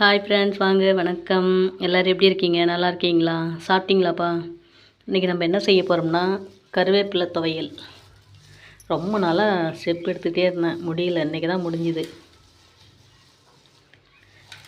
Hi friends வாங்க வணக்கம். எல்லோரும் எப்படி இருக்கீங்க? நல்லா இருக்கீங்களா? சாப்பிட்டீங்களாப்பா? இன்றைக்கி நம்ம என்ன செய்ய போகிறோம்னா கருவேப்பிலை துவையல். ரொம்ப நாளாக ஸ்டெப் எடுத்துகிட்டே இருந்தேன். முடியல. இன்றைக்கி தான் முடிஞ்சுது.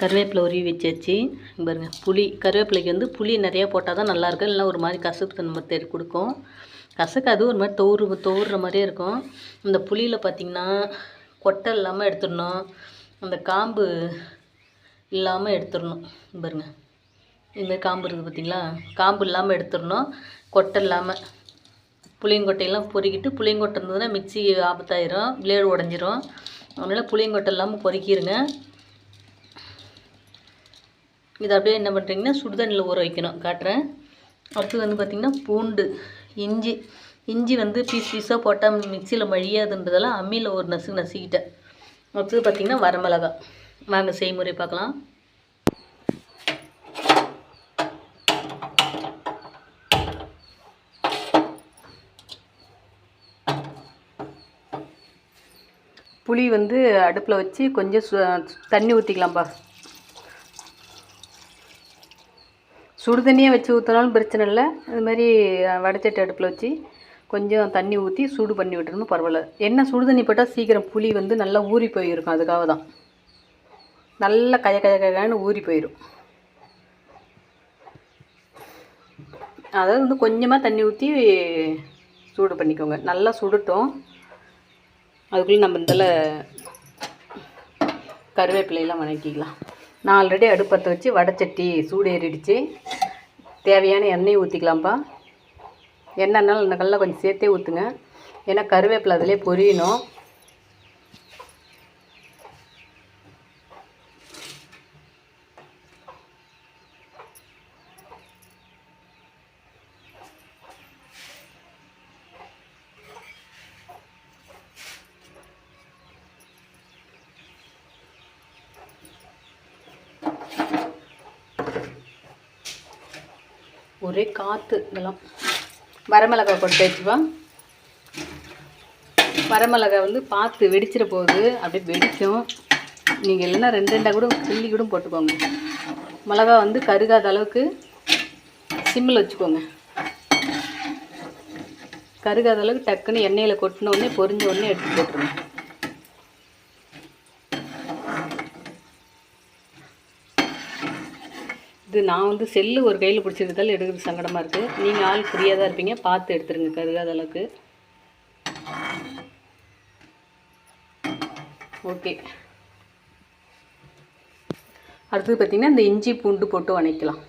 கருவேப்பிலை உருவி வச்சாச்சு. பாருங்கள் பாருங்க புளி. கருவேப்பிலைக்கு வந்து புளி நிறையா போட்டால் தான் நல்லாயிருக்கும் இல்லைன்னா ஒரு மாதிரி கசப்பு தன்மை தெரி கொடுக்கும். கசக்காது ஒரு மாதிரி தோறு தோறுற மாதிரியே இருக்கும். இந்த புளியில் பார்த்திங்கன்னா கொட்டை இல்லாமல் எடுத்துடணும். அந்த காம்பு இல்லாமல் எடுத்துடணும். பாருங்கள் பாருங்க இதுமாதிரி காம்பு இருக்குது பார்த்தீங்களா காம்பு இல்லாமல் எடுத்துடணும். கொட்டை இல்லாமல் புளியங்கொட்டையெல்லாம் பொறுக்கிட்டு புளியங்கொட்டை இருந்ததுன்னா மிக்சி ஆபத்தாயிரும். பிளேடு உடஞ்சிரும். அதனால் புளியங்கொட்டை இல்லாமல் பொறுக்கிருங்க. இதை அப்படியே என்ன பண்ணுறீங்கன்னா சுடுதண்ணியில் ஊற வைக்கணும். காட்டுறேன். அடுத்து வந்து பார்த்திங்கன்னா பூண்டு இஞ்சி. இஞ்சி வந்து பீஸ் பீஸாக போட்டால் மிக்சியில் மழியாதுன்றதெல்லாம் அம்மியில் ஒரு நசுக்கு நசுக்கிட்டேன். அடுத்தது பார்த்திங்கன்னா வரமிளகாய். வாங்க செய்முறை பார்க்கலாம். புளி வந்து அடுப்பில் வச்சு கொஞ்சம் சு தண்ணி ஊற்றிக்கலாம்ப்பா சுடு தண்ணியாக வச்சு ஊற்றினாலும் பிரச்சனை இல்லை. அது மாதிரி வடச்சட்டி அடுப்பில் வச்சு கொஞ்சம் தண்ணி ஊற்றி சூடு பண்ணி விட்டுருந்தோம் பரவாயில்ல. என்ன சுடு தண்ணி போட்டால் சீக்கிரம் புளி வந்து நல்லா ஊறி போயிருக்கும். அதுக்காக தான் நல்லா கய கய கயன்னு ஊறி போயிடும் அதாவது வந்து கொஞ்சமாக தண்ணி ஊற்றி சூடு பண்ணிக்கோங்க. நல்லா சுடட்டும். அதுக்குள்ளே நம்ம இதில் கருவேப்பிலையெல்லாம் வணக்கிக்கலாம். நான் ஆல்ரெடி அடுப்பத்தை வச்சு வடைச்சட்டி சூடு ஏறிடுச்சு தேவையான எண்ணெய் ஊற்றிக்கலாம்ப்பா எண்ணெய்னாலும் நல்லா கொஞ்சம் சேர்த்தே ஊற்றுங்க ஏன்னா கருவேப்பிலை அதிலே பொரியணும். ஒரே காற்று இதெல்லாம். வரமிளகா கொட்டை வச்சுப்பா. வரமிளகா வந்து பார்த்து வெடிச்சிட போகுது அப்படியே வெடிக்கும். நீங்கள் இல்லைன்னா ரெண்டு ரெண்டாக கூட கிள்ளி கூட போட்டுக்கோங்க. மிளகா வந்து கருகாத அளவுக்கு சிம்மில் வச்சுக்கோங்க. கருகாத அளவுக்கு டக்குன்னு எண்ணெயில் கொட்டின உடனே பொரிஞ்ச உடனே எடுத்து போட்டுருங்க. இது நான் வந்து செல்லு ஒரு கையில் பிடிச்சிருந்தால் எடுக்கிறது சங்கடமாக இருக்குது நீங்கள் ஆள் ஃப்ரீயாக தான் இருப்பீங்க. பார்த்து எடுத்துருங்க கருகாத அளவுக்கு. ஓகே. அடுத்தது பார்த்திங்கன்னா இந்த இஞ்சி பூண்டு போட்டு வணக்கலாம்.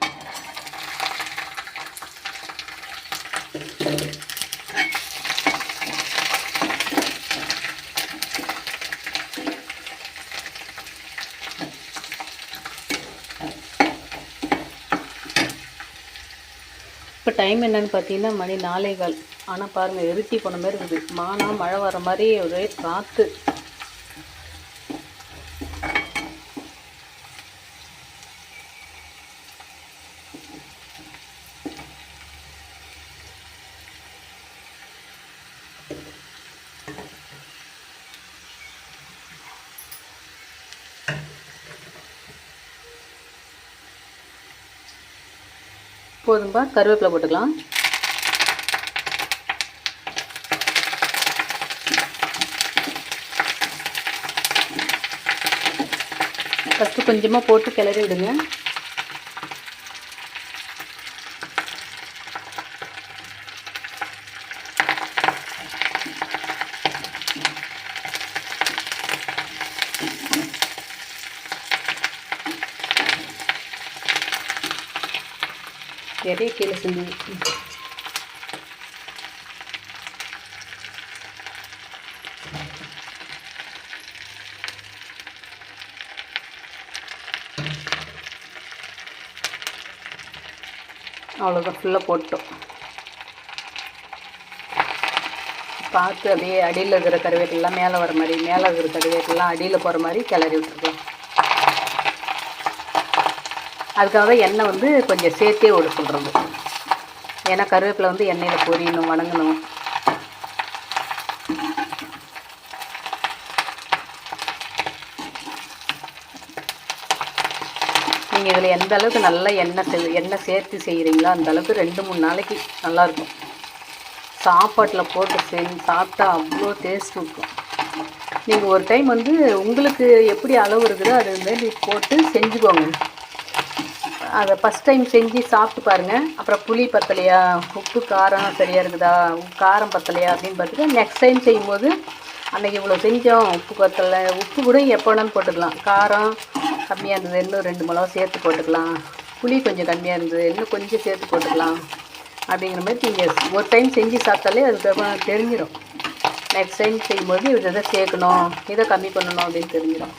இப்போ டைம் என்னன்னு பார்த்தீங்கன்னா மணி நாலே கால் ஆனால் பாருங்கள் இருட்டி போன மாதிரி இருக்குது. மானா மழை வர மாதிரி ஒரே காற்று போதும்பா கருவேப்பிலை போட்டுக்கலாம். ஃபஸ்ட்டு கொஞ்சமாக போட்டு கிளறி விடுங்க நிறைய கீழே சிந்தி. அவ்வளோதான் ஃபுல்லாக போட்டோம். பார்த்து அப்படியே அடியில் இருக்கிற கருவேட்டெல்லாம் மேலே வர மாதிரி மேலே இருக்கிற கருவேட்டெல்லாம் அடியில் போகிற மாதிரி கிளறி விட்டுருக்கலாம் அதுக்காக தான் எண்ணெய் வந்து கொஞ்சம் சேர்த்தே விட சொல்கிறது ஏன்னா கருவேப்பிலை வந்து எண்ணெயில் பொரியணும் வணங்கணும். நீங்கள் இதில் எந்த அளவுக்கு நல்லா எண்ணெய் செ எண்ணெய் சேர்த்து செய்கிறீங்களோ அந்த அளவுக்கு ரெண்டு மூணு நாளைக்கு நல்லாயிருக்கும் சாப்பாட்டில் போட்டு செஞ்சு சாப்பிட்டா அவ்வளோ டேஸ்ட் இருக்கும். நீங்கள் ஒரு டைம் வந்து உங்களுக்கு எப்படி அளவு இருக்குதோ அது மாரி போட்டு செஞ்சுக்கோங்க. அதை ஃபஸ்ட் டைம் செஞ்சு சாப்பிட்டு பாருங்கள் அப்புறம் புளி பத்தலையா உப்பு காரம் சரியாக இருக்குதா காரம் பத்தலையா அப்படின்னு பார்த்துட்டு நெக்ஸ்ட் டைம் செய்யும்போது அன்றைக்கி இவ்வளோ செஞ்சோம் உப்பு பத்தலை. உப்பு கூட எப்போ வேணாலும் போட்டுக்கலாம். காரம் கம்மியாக இருந்தது இன்னும் ரெண்டு மிளகா சேர்த்து போட்டுக்கலாம். புளி கொஞ்சம் கம்மியாக இருந்தது இன்னும் கொஞ்சம் சேர்த்து போட்டுக்கலாம். அப்படிங்கிற மாதிரி நீங்கள் ஒரு டைம் செஞ்சு சாப்பிட்டாலே அதுக்கப்புறம் தெரிஞ்சிடும் நெக்ஸ்ட் டைம் செய்யும்போது இதை சேர்க்கணும் இதை கம்மி பண்ணணும் அப்படின்னு தெரிஞ்சிடும்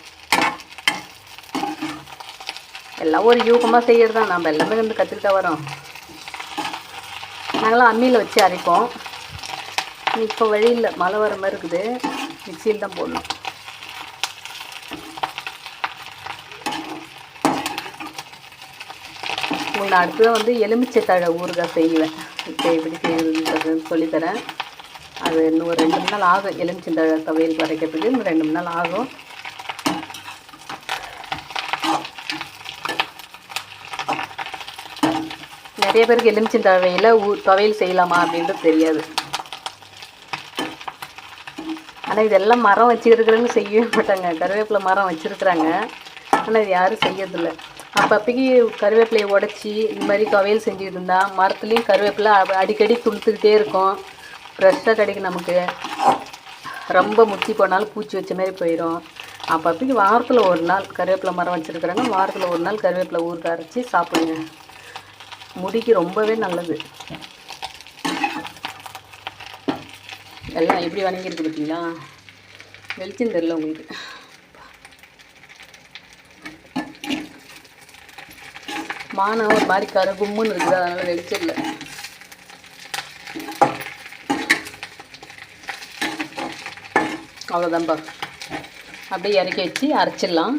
எல்லாம் ஒரு யூகமாக செய்கிறது தான் நம்ம எல்லாமே வந்து கற்றுக்கிட்டா வரோம். நாங்களாம் அம்மியில் வச்சு அரைப்போம். இப்போ வழியில் மழை வர மாதிரி இருக்குது. மிக்சியில் தான் போடணும். உங்களுக்கு நான் அடுத்ததான் வந்து எலுமிச்சை தழை ஊறுகாய் செய்வேன். இப்போ எப்படி செய்யறதுன்றது சொல்லித்தரேன் அது இன்னும் ஒரு ரெண்டு மணி நாள் ஆகும். எலுமிச்சை தழை துவையல் வரைக்கிறதுக்கு. இன்னும் ரெண்டு மணி நாள் ஆகும். நிறைய பேருக்கு எலுமிச்சம் தவையில் ஊ துவையல் செய்யலாமா அப்படின்றது தெரியாது. ஆனால் இதெல்லாம் மரம் வச்சுருக்கிறவங்க செய்யவே மாட்டாங்க. கருவேப்பிலை மரம் வச்சுருக்குறாங்க. ஆனால் இது யாரும் செய்யறதில்ல. அப்பப்போக்கி கருவேப்பிலையை உடச்சி இந்த மாதிரி துவையல் செஞ்சுக்கிட்டு இருந்தால் மரத்துலேயும் கருவேப்பிலை அடிக்கடி துளுத்துக்கிட்டே இருக்கும். ஃப்ரெஷ்ஷாக கிடைக்கும் நமக்கு. ரொம்ப முத்தி போனாலும் பூச்சி வச்ச மாதிரி போயிடும் அப்பப்போக்கி வாரத்தில் ஒரு நாள் கருவேப்பிலை மரம் வச்சுருக்குறாங்க. வாரத்தில் ஒரு நாள் கருவேப்பிலை ஊறுகாய் அரைச்சி சாப்பிடுங்க. முடிக்கு ரொம்பவே நல்லது. எல்லாம் எப்படி வணங்கியிருக்கு பார்த்தீங்களா? வெளிச்சம் தெரில உங்களுக்கு. மானம் ஒரு மாதிரி கரு கும்முன்னு இருக்குது அதனால் வெளிச்சம் இல்லை. அவ்வளோதான்ப்பா அப்படியே இறக்கி வச்சு அரைச்சிடலாம்.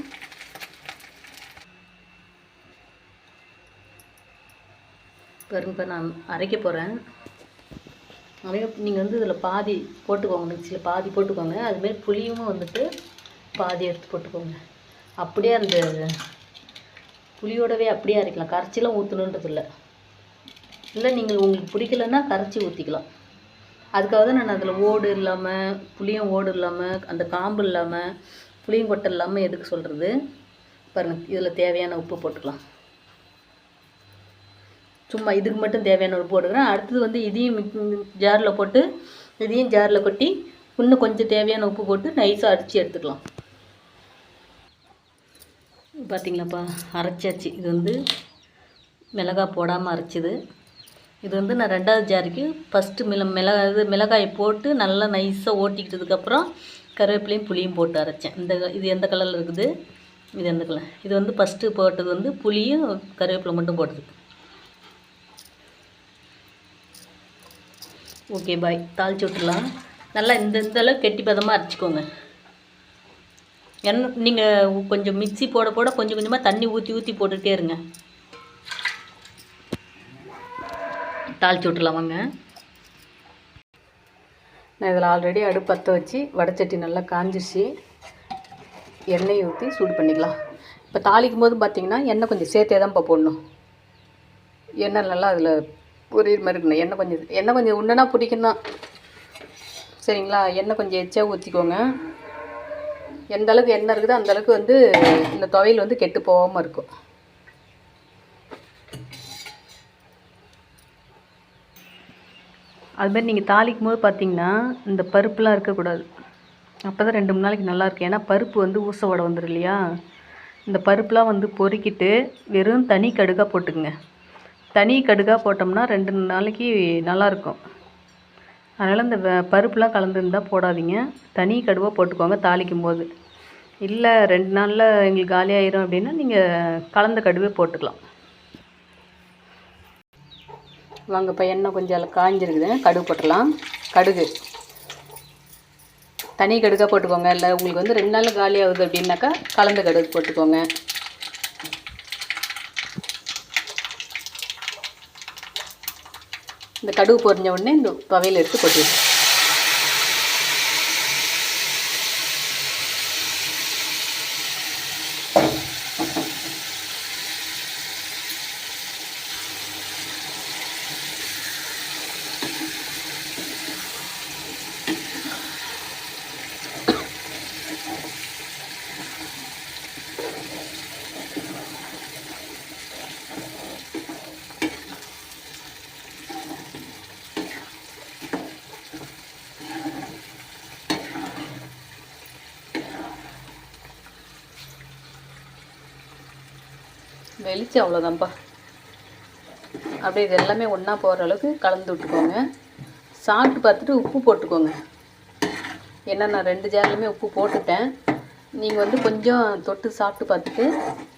பாருங்க இப்போ நான் அரைக்க போகிறேன் அரைக்க நீங்கள் வந்து இதில் பாதி போட்டுக்கோங்க மிக்சியில் பாதி போட்டுக்கோங்க. அதுமாரி புளியும் வந்துட்டு பாதி எடுத்து போட்டுக்கோங்க. அப்படியே அந்த புளியோடவே அப்படியே அரைக்கலாம். கரைச்சிலாம் ஊற்றணுன்றது இல்லை. இல்லை நீங்கள் உங்களுக்கு பிடிக்கலன்னா கரைச்சி ஊற்றிக்கலாம் அதுக்காக தான் நான் அதில் ஓடு இல்லாமல் புளியும் ஓடு இல்லாமல் அந்த காம்பு இல்லாமல் புளியும் கொட்டை இல்லாமல் எதுக்கு சொல்கிறது பாருங்கள் இதில் தேவையான உப்பு போட்டுக்கலாம். சும்மா இதுக்கு மட்டும் தேவையான உப்பு போட்டுக்கிறேன். அடுத்தது வந்து இதையும் ஜாரில் போட்டு இதையும் ஜாரில் கொட்டி இன்னும் கொஞ்சம் தேவையான உப்பு போட்டு நைஸாக அரைச்சி எடுத்துக்கலாம். பார்த்தீங்களாப்பா அரைச்சாச்சு. இது வந்து மிளகாய் போடாமல் அரைச்சிது. இது வந்து நான் ரெண்டாவது ஜாருக்கு ஃபஸ்ட்டு மிள மிளகா இது மிளகாயை போட்டு நல்லா நைஸாக ஓட்டிக்கிட்டதுக்கப்புறம் கருவேப்பிலையும் புளியும் போட்டு அரைச்சேன். இந்த இது எந்த கலரில் இருக்குது? இது எந்த கலர் இது வந்து ஃபஸ்ட்டு போட்டது வந்து புளியும் கருவேப்பிலை மட்டும் போட்டது ஓகே பாய் தாளிச்சு விட்டுலாம் நல்லா இந்த இந்தளவு கெட்டி பதமாக அரைச்சிக்கோங்க. எண்ணெய் நீங்கள் கொஞ்சம் மிக்ஸி போட போட கொஞ்சம் கொஞ்சமாக தண்ணி ஊற்றி ஊற்றி போட்டுகிட்டே இருங்க. தாளிச்சு விட்டுலாம் வாங்க. நான் இதில் ஆல்ரெடி அடுப்பு பற்ற வச்சு வடச்சட்டி நல்லா காஞ்சிச்சு எண்ணெய் ஊற்றி சூடு பண்ணிக்கலாம். இப்போ தாளிக்கும் போது பார்த்தீங்கன்னா எண்ணெய் கொஞ்சம் சேர்த்தே தான் இப்போ போடணும். எண்ணெய் நல்லா அதில் புரியுற மாதிரி இருக்கணும். எண்ணெய் கொஞ்சம் எண்ணெய் கொஞ்சம் உண்டுனா பிடிக்கும் தான் சரிங்களா? எண்ணெய் கொஞ்சம் எச்சா ஊற்றிக்கோங்க எந்த அளவுக்கு எண்ணெய் இருக்குதோ அந்த அளவுக்கு வந்து இந்த துவையல் வந்து கெட்டு போகாமல் இருக்கும். அதுமாதிரி நீங்கள் தாளிக்கும் போது பார்த்தீங்கன்னா இந்த பருப்புலாம் இருக்கக்கூடாது. அப்போ தான் ரெண்டு மூணு நாளைக்கு நல்லாயிருக்கும் ஏன்னா பருப்பு வந்து ஊச வடை வந்துடும் இல்லையா? இந்த பருப்புலாம் வந்து பொறுக்கிட்டு வெறும் தனி கடுகாக போட்டுக்குங்க. தனி கடுகாக போட்டோம்னா ரெண்டு நாளைக்கு நல்லாயிருக்கும். அதனால் இந்த வ- பருப்புலாம் கலந்துருந்தால் போடாதீங்க. தனி கடுவாக போட்டுக்கோங்க தாளிக்கும் போது இல்லை ரெண்டு நாளில் எங்களுக்கு காலியாயிரும் அப்படின்னா நீங்கள் கலந்த கடுவே போட்டுக்கலாம். வாங்க இப்போ எண்ணெய் கொஞ்சம் அதில் கடுகு போட்டுடலாம் கடுகு. தனி கடுகாக போட்டுக்கோங்க. இல்லை உங்களுக்கு வந்து ரெண்டு நாள் காலி ஆகுது அப்படின்னாக்கா கலந்த கடுகு போட்டுக்கோங்க. இந்த கடுகு பொறிஞ்ச உடனே இந்த துவையில் எடுத்து கொட்டிடுவோம் வெளிச்சு அவ்வளோதான்ப்பா அப்படியே இது எல்லாமே ஒன்றா போகிற அளவுக்கு கலந்து விட்டுக்கோங்க. சாப்பிட்டு பார்த்துட்டு உப்பு போட்டுக்கோங்க. ஏன்னா நான் ரெண்டு ஜார்லையுமே உப்பு போட்டுட்டேன். நீங்கள் வந்து கொஞ்சம் தொட்டு சாப்பிட்டு பார்த்துட்டு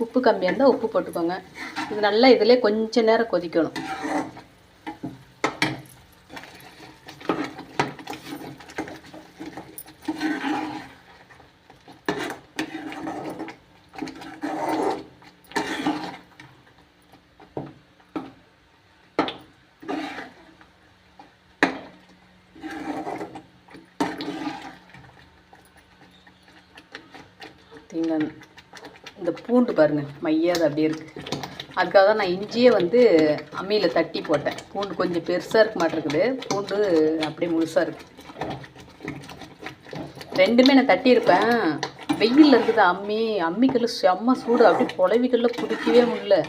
உப்பு கம்மியாக இருந்தால் உப்பு போட்டுக்கோங்க. இது நல்லா இதிலே கொஞ்சம் நேரம் கொதிக்கணும். பார்த்தீங்களா இந்த பூண்டு பாருங்கள் மையாது அப்படியே இருக்குது அதுக்காக தான் நான் இஞ்சியே வந்து அம்மியில் தட்டி போட்டேன். பூண்டு கொஞ்சம் பெருசாக இருக்க மாட்டேருக்குது. பூண்டு அப்படியே முழுசாக இருக்குது ரெண்டுமே நான் தட்டியிருப்பேன். வெயிலில் இருக்குது அம்மி. அம்மிக்கல்ல செம்ம சூடு. அப்படியே புலவிக்கல்ல பிடிக்கவே முடியல.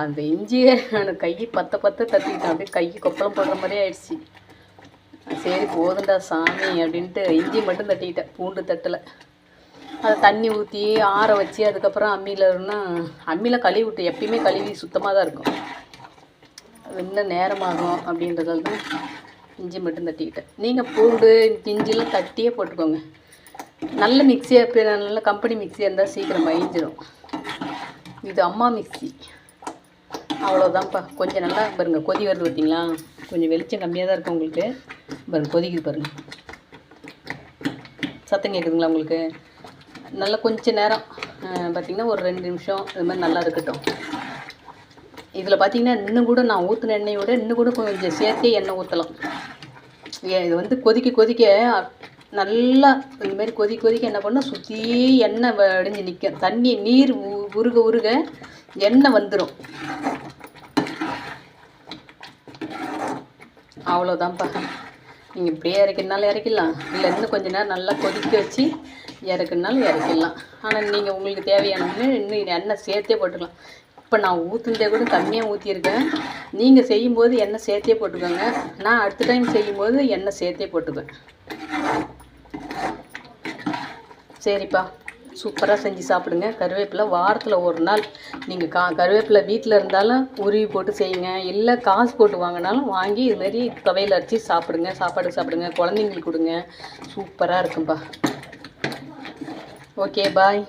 அந்த இஞ்சியே நான் கை பத்த பத்த தட்டிக்கிட்டேன் அப்படியே கை கொப்பளம் போடுற மாதிரியே ஆயிடுச்சு. சரி போதுண்டா சாமி அப்படின்ட்டு இஞ்சி மட்டும் தட்டிக்கிட்டேன் பூண்டு தட்டலை. அதை தண்ணி ஊற்றி ஆற வச்சு அதுக்கப்புறம் அம்மியிலன்னா அம்மியில் கழுவி விட்டு எப்பயுமே கழுவி சுத்தமாக தான் இருக்கும். அது இன்னும் நேரமாகும் அப்படின்றதால தான் இஞ்சி மட்டும் தட்டிக்கிட்டேன். நீங்கள் பூண்டு இஞ்சிலாம் தட்டியே போட்டுக்கோங்க. நல்ல மிக்சியாக இப்போ நல்ல கம்பெனி மிக்சியாக இருந்தால் சீக்கிரம் பயஞ்சிடும் இது அம்மா மிக்சி அவ்வளோதான்ப்பா கொஞ்சம் நல்லா பாருங்கள் கொதி வருது பார்த்தீங்களா கொஞ்சம் வெளிச்சம் கம்மியாக தான் இருக்கும் உங்களுக்கு. பாருங்கள் கொதிக்குது பாருங்கள் சத்தம் கேட்குதுங்களா உங்களுக்கு? நல்லா கொஞ்ச நேரம் பார்த்திங்கன்னா ஒரு ரெண்டு நிமிஷம் இது மாதிரி நல்லா இருக்கட்டும். இதில் பார்த்தீங்கன்னா இன்னும் கூட நான் ஊற்றின எண்ணெயை விட இன்னும் கூட கொஞ்சம் சேர்த்தே எண்ணெய் ஊற்றலாம் இது வந்து கொதிக்க கொதிக்க நல்லா இந்த மாதிரி கொதிக்க கொதிக்க என்ன பண்ணால் சுற்றி எண்ணெய் வடிஞ்சு நிற்கும் தண்ணி நீர் உ- உருக உருக எண்ணெய் வந்துடும் அவ்வளோதான்ப்பா நீங்கள் இப்படியே இறக்கினாலும் இறக்கிடலாம். இல்லை இன்னும் கொஞ்ச நேரம் நல்லா கொதிக்க வச்சு இறக்குனாலும் இறக்கிடலாம். ஆனால் நீங்கள் உங்களுக்கு தேவையானது இன்னும் எண்ணெய் சேர்த்தே போட்டுக்கலாம். இப்போ நான் ஊற்றுனதே கூட கம்மியாக ஊற்றியிருக்கேன் நீங்கள் செய்யும்போது எண்ணெய் சேர்த்தே போட்டுக்கோங்க. நான் அடுத்த டைம் செய்யும்போது எண்ணெய் சேர்த்தே போட்டுக்குவேன் சரிப்பா. சூப்பராக செஞ்சு சாப்பிடுங்க. கருவேப்பிலை வாரத்தில் ஒரு நாள். நீங்கள் கா கருவேப்பிலை வீட்டில் இருந்தாலும் உருவி போட்டு செய்யுங்க. இல்லை காசு போட்டு வாங்கினாலும் வாங்கி இதுமாரி துவையில் அரைச்சி சாப்பிடுங்க. சாப்பாடு சாப்பிடுங்க. குழந்தைங்களுக்கு கொடுங்க. சூப்பராக இருக்கும்பா. Okay, bye.